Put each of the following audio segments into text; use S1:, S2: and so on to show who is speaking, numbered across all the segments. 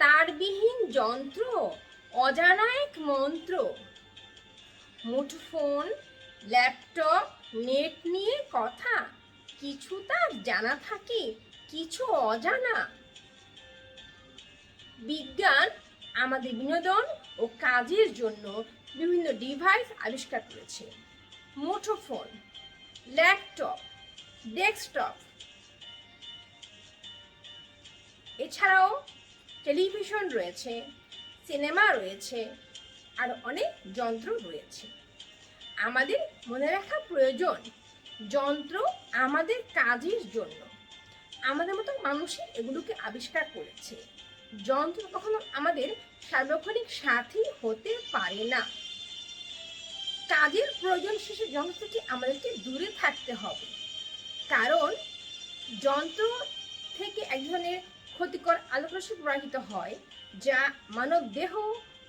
S1: তারবিহীন যন্ত্র, অজানা এক মন্ত্র। মুঠোফোন ল্যাপটপ, নেট নিয়ে কথা, কিছু তার জানা থাকে, কিছু অজানা। বিজ্ঞান, আমাদের বিনোদন ও কাজের জন্য বিভিন্ন ডিভাইস আবিষ্কার করেছে। মুঠোফোন ল্যাপটপ ডেস্কটপ এছাড়াও টেলিভিশন রয়েছে, সিনেমা রয়েছে, আর অনেক যন্ত্র রয়েছে। আমাদের মনে রাখা প্রয়োজন, যন্ত্র আমাদের কাজের জন্য। আমাদের মতো মানুষই এগুলোকে আবিষ্কার করেছে। যন্ত্র কখনো আমাদের সার্বক্ষণিক সাথী হতে পারে না। কাজের প্রয়োজন শেষে যন্ত্র থেকে আমাদেরকে দূরে থাকতে হবে। কারণ যন্ত্র থেকে এক ধরনের ক্ষতিকর আলোকরশ্মি প্রবাহিত হয়, যা মানব দেহ,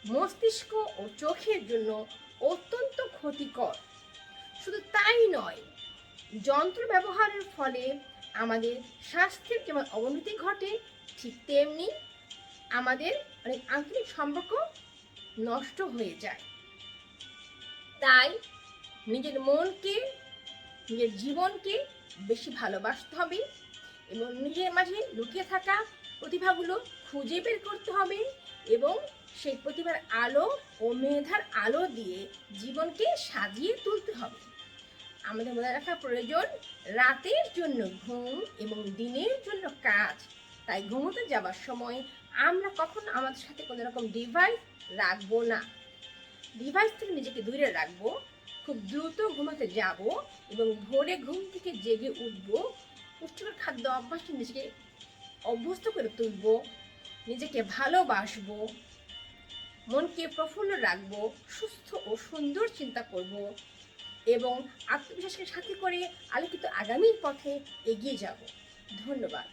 S1: মস্তিষ্ক ও চোখের জন্য অত্যন্ত ক্ষতিকর। শুধু তাই নয়, যন্ত্র ব্যবহারের ফলে আমাদের স্বাস্থ্যের যেমন অবনতি ঘটে, ঠিক তেমনি আমাদের অনেক আন্তরিক সম্পর্ক নষ্ট হয়ে যায়। তাই নিজের মনকে, নিজের জীবনকে বেশি ভালোবাসতে হবে। এবং নিজের মাঝে লুকিয়ে থাকা প্রতিভাগুলো খুঁজে বের করতে হবে এবং সেই প্রতিভার আলো ও মেধার আলো দিয়ে জীবনকে সাজিয়ে তুলতে হবে। আমাদের মনে রাখা প্রয়োজন রাতের জন্য ঘুম এবং দিনের জন্য কাজ। তাই ঘুমোতে যাবার সময় আমরা কখনো আমাদের সাথে কোনো রকম ডিভাইস রাখব না। ডিভাইস থেকে নিজেকে দূরে রাখব, খুব দ্রুত ঘুমাতে যাব এবং ভোরে ঘুম থেকে জেগে উঠবো পুষ্টিকর খাদ্য অভ্যাস নিজেকে অভ্যস্ত করে তুলব, নিজেকে ভালোবাসব, মনকে প্রফুল্ল রাখব, সুস্থ ও সুন্দর চিন্তা করব এবং আত্মবিশ্বাসকে সাথে করে আলোকিত আগামীর পথে এগিয়ে যাব। ধন্যবাদ।